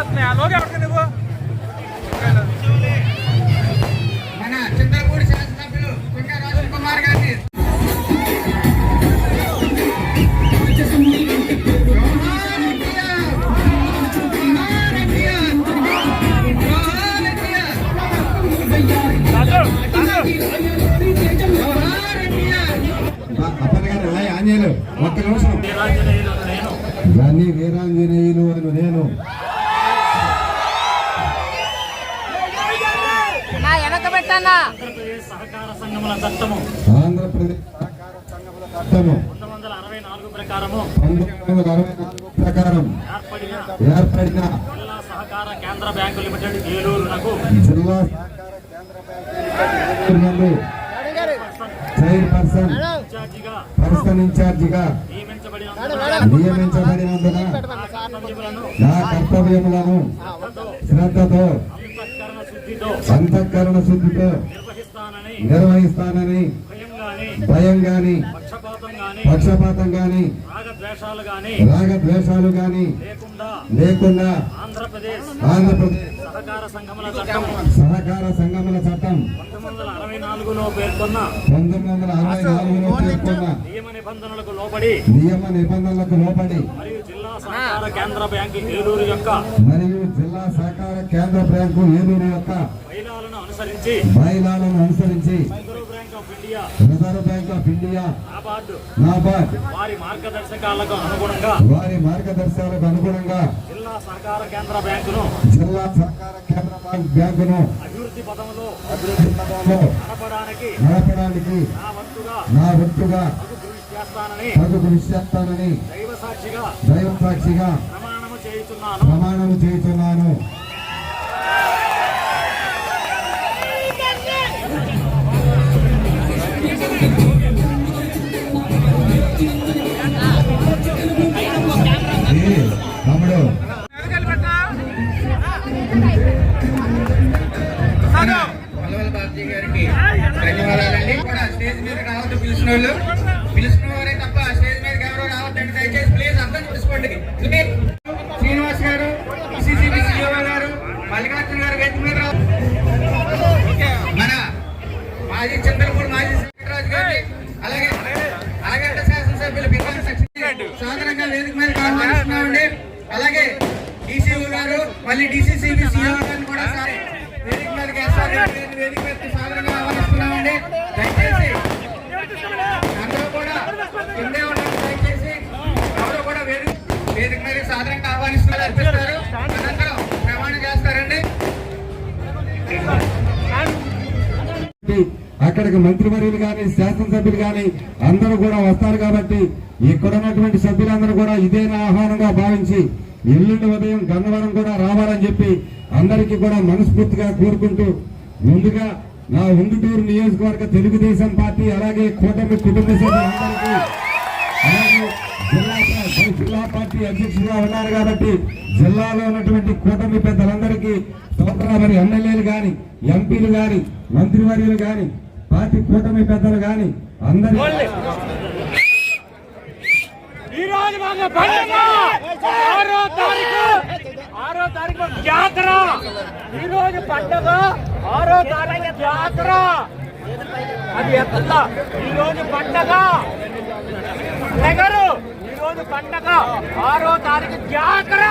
వచ్చేస్తున్నాయి లోగా ఎవరికి నువ్వు? మన చింతలపూడి శాసనసభ్యులు కుంట రాజన్ కుమార్ గారిని ఒక్క నిమిషం. ఇవన్నీ వీరాంజనేయులు అని నేను. ఆంధ్రప్రదేశ్ సహకార సంఘముల చట్టము. ఆంధ్రప్రదేశ్ సహకార సంఘముల చట్టము. ప్రకారము ప్రకారం ఏర్పడిన జిల్లా సహకార కేంద్ర బ్యాంకు లిమిటెడ్ ఏలూరునకు జిల్లా చైర్పర్సన్ పర్సన్ ఇన్ఛార్జిగా నియమించబడినందున కర్తవ్యములను నా కర్తవ్యములను శ్రద్ధతో అంతఃకరణ శుద్ధితో నిర్వహిస్తానని నిర్వహిస్తానని భయం గాని భయం గాని పక్షపాతం గాని పక్షపాతం గాని రాగద్వేషాలు గాని లేకుండా ఆంధ్రప్రదేశ్ ఆంధ్రప్రదేశ్ సహకార సంఘముల చట్టం సహకార సంఘముల చట్టం పంతొమ్మిది వందల అరవై నాలుగులో పేర్కొన్న పంతొమ్మిది వందల అరవై నాలుగులో పేర్కొన్న నియమ నిబంధనలకు లోబడి నియమ నిబంధనలకు లోబడి మరియు జిల్లా సహకార కేంద్ర బ్యాంకు ఏలూరు యొక్క మరియు జిల్లా కేంద్ర బ్యాంకు ఏలూరు యొక్క మహిళలను అనుసరించి బయలాలను అనుసరించి reserve bank of India reserve bank of India NABARD వారి మార్గదర్శకాలకు అనుగుణంగా వారి మార్గదర్శకాలకు అనుగుణంగా జిల్లా సహకార కేంద్ర బ్యాంకును జిల్లా సహకార కేంద్ర బ్యాంక్ బ్యాంకును అభివృద్ధి పదంలో అభివృద్ధి పథంలో నడపడానికి నడపడానికి నా వంతుగా నా వంతుగా తగు కృషి చేస్తానని దైవ సాక్షిగా దైవ సాక్షిగా ప్రమాణము చేయుచున్నాను. ప్రమాణం చేస్తున్నాను గారికి ధన్యవాదాలండి కూడా స్టేజ్ మీద రావద్దు పిలిచిన వాళ్ళు. పిలిచిన అక్కడికి మంత్రివర్యులు కానీ శాసనసభ్యులు కానీ అందరూ కూడా వస్తారు కాబట్టి ఇక్కడ ఉన్నటువంటి సభ్యులందరూ కూడా ఇదే ఆహ్వానంగా భావించి ఎల్లుండి ఉదయం గన్నవరం కూడా రావాలని చెప్పి అందరికీ కూడా మనస్ఫూర్తిగా కోరుకుంటూ ముందుగా నా ఉండుటూరు నియోజకవర్గ తెలుగుదేశం పార్టీ అలాగే కూటమి కుటుంబ సభ్యులందరికీ అలాగే జిల్లా జిల్లా పార్టీ అధ్యక్షుడిగా ఉన్నారు కాబట్టి జిల్లాలో ఉన్నటువంటి కూటమి పెద్దలందరికీ తోటరా మరి ఎమ్మెల్యేలు కానీ ఎంపీలు కానీ మంత్రివర్యులు కానీ పార్టీ కూటమి పెద్దలు కానీ అందరి ఈ రోజు మాకు పండుగ ఆరో తారీఖు! ఆరో తారీఖు జాతర! ఈరోజు పండగ పండుగ ఆరో తారీఖు జాతర! అది ఎట్లా? ఈ పండగ నగరు! ఈరోజు పండగ ఆరో తారీఖు జాతర!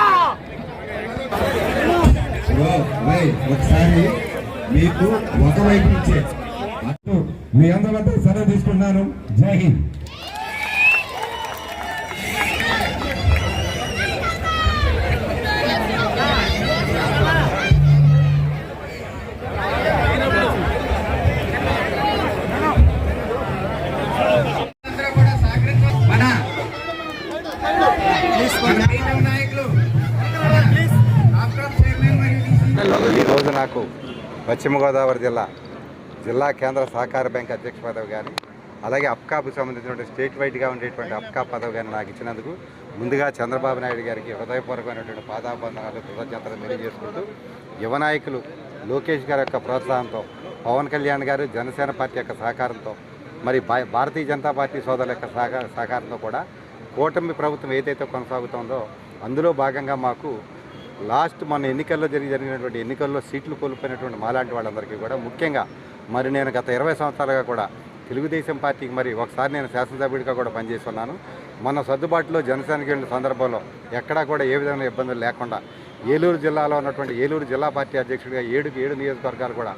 ఒకసారి మీకు ఒకవైపు ఇచ్చే. మీ అందరి వద్ద సెలవు తీసుకుంటున్నాను. జై హింద్. నాకు పశ్చిమ గోదావరి జిల్లా జిల్లా కేంద్ర సహకార బ్యాంక్ అధ్యక్ష పదవి కానీ అలాగే అప్కాకు సంబంధించినటువంటి స్టేట్ వైడ్గా ఉండేటువంటి అప్కా పదవి కానీ నాకు ఇచ్చినందుకు ముందుగా చంద్రబాబు నాయుడు గారికి హృదయపూర్వకమైనటువంటి పాదాబంధనాలు కృతజ్ఞతలు తెలియజేసుకుంటూ యువ నాయకులు లోకేష్ గారి యొక్క ప్రోత్సాహంతో పవన్ కళ్యాణ్ గారు జనసేన పార్టీ యొక్క సహకారంతో మరి భా- భారతీయ జనతా పార్టీ సోదరుల యొక్క సహకారంతో కూడా కూటమి ప్రభుత్వం ఏదైతే కొనసాగుతుందో అందులో భాగంగా మాకు లాస్ట్ మన ఎన్నికల్లో జరిగి జరిగినటువంటి ఎన్నికల్లో సీట్లు కోల్పోయినటువంటి మాలాంటి వాళ్ళందరికీ కూడా ముఖ్యంగా మరి నేను గత ఇరవై సంవత్సరాలుగా కూడా తెలుగుదేశం పార్టీకి మరి ఒకసారి నేను శాసనసభ్యుడిగా కూడా పనిచేస్తున్నాను. మన సర్దుబాటులో జనసేనకి వెళ్ళిన సందర్భంలో ఎక్కడా కూడా ఏ విధమైన ఇబ్బందులు లేకుండా ఏలూరు జిల్లాలో ఉన్నటువంటి ఏలూరు జిల్లా పార్టీ అధ్యక్షుడిగా ఏడు ఏడు నియోజకవర్గాలు కూడా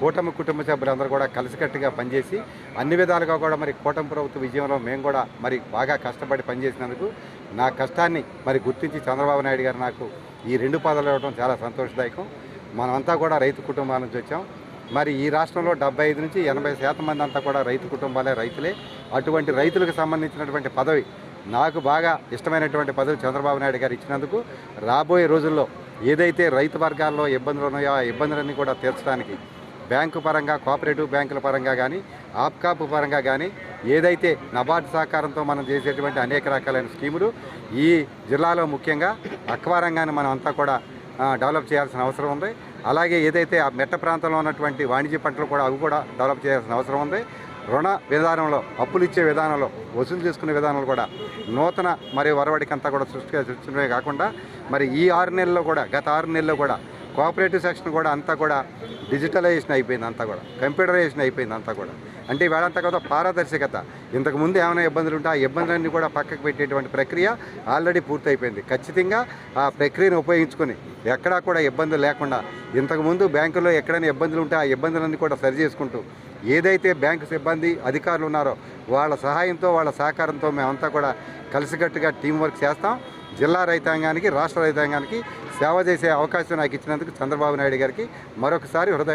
కూటమి కుటుంబ సభ్యులందరూ కూడా కలిసికట్టుగా పనిచేసి అన్ని విధాలుగా కూడా మరి కూటమి ప్రభుత్వ విజయంలో మేము కూడా మరి బాగా కష్టపడి పనిచేసినందుకు నా కష్టాన్ని మరి గుర్తించి చంద్రబాబు నాయుడు గారు నాకు ఈ రెండు పదాలు ఇవ్వడం చాలా సంతోషదాయకం. మనమంతా కూడా రైతు కుటుంబాల నుంచి వచ్చాం. మరి ఈ రాష్ట్రంలో డెబ్బై ఐదు నుంచి ఎనభై శాతం మంది అంతా కూడా రైతు కుటుంబాలే రైతులే. అటువంటి రైతులకు సంబంధించినటువంటి పదవి నాకు బాగా ఇష్టమైనటువంటి పదవి చంద్రబాబు నాయుడు గారు ఇచ్చినందుకు రాబోయే రోజుల్లో ఏదైతే రైతు వర్గాల్లో ఇబ్బందులు ఉన్నాయో ఆ ఇబ్బందులన్నీ కూడా తీర్చడానికి బ్యాంకు పరంగా కోఆపరేటివ్ బ్యాంకుల పరంగా కానీ ఆప్కాప్ పరంగా కానీ ఏదైతే నబార్డు సహకారంతో మనం చేసేటువంటి అనేక రకాలైన స్కీములు ఈ జిల్లాలో ముఖ్యంగా అక్వారంగాన్ని మనం అంతా కూడా డెవలప్ చేయాల్సిన అవసరం ఉంది. అలాగే ఏదైతే ఆ మెట్ట ప్రాంతంలో ఉన్నటువంటి వాణిజ్య పంటలు కూడా అవి కూడా డెవలప్ చేయాల్సిన అవసరం ఉంది. రుణ విధానంలో అప్పులు ఇచ్చే విధానంలో వసూలు చేసుకునే విధానంలో కూడా నూతన మరియు వరవడికి అంతా కూడా సృష్టి సృష్టించడమే కాకుండా మరి ఈ ఆరు నెలల్లో కూడా గత ఆరు నెలల్లో కూడా కోఆపరేటివ్ సెక్షన్ కూడా అంతా కూడా డిజిటలైజేషన్ అయిపోయింది అంతా కూడా. కంప్యూటరైజేషన్ అయిపోయింది అంతా కూడా. అంటే ఇవాళ అంతా పారదర్శకత. ఇంతకు ముందు ఏమైనా ఇబ్బందులు ఉంటే ఆ ఇబ్బందులన్నీ కూడా పక్కకు పెట్టేటువంటి ప్రక్రియ ఆల్రెడీ పూర్తయిపోయింది. ఖచ్చితంగా ఆ ప్రక్రియను ఉపయోగించుకొని ఎక్కడా కూడా ఇబ్బందులు లేకుండా ఇంతకుముందు బ్యాంకులో ఎక్కడైనా ఇబ్బందులు ఉంటే ఆ ఇబ్బందులన్నీ కూడా సరి చేసుకుంటూ ఏదైతే బ్యాంకు సిబ్బంది అధికారులు ఉన్నారో వాళ్ళ సహాయంతో వాళ్ళ సహకారంతో మేమంతా కూడా కలిసికట్టుగా టీం వర్క్ చేస్తాం. జిల్లా రైతాంగానికి రాష్ట్ర రైతాంగానికి సేవ చేసే అవకాశం నాకు ఇచ్చినందుకు చంద్రబాబు నాయుడు గారికి మరొకసారి హృదయ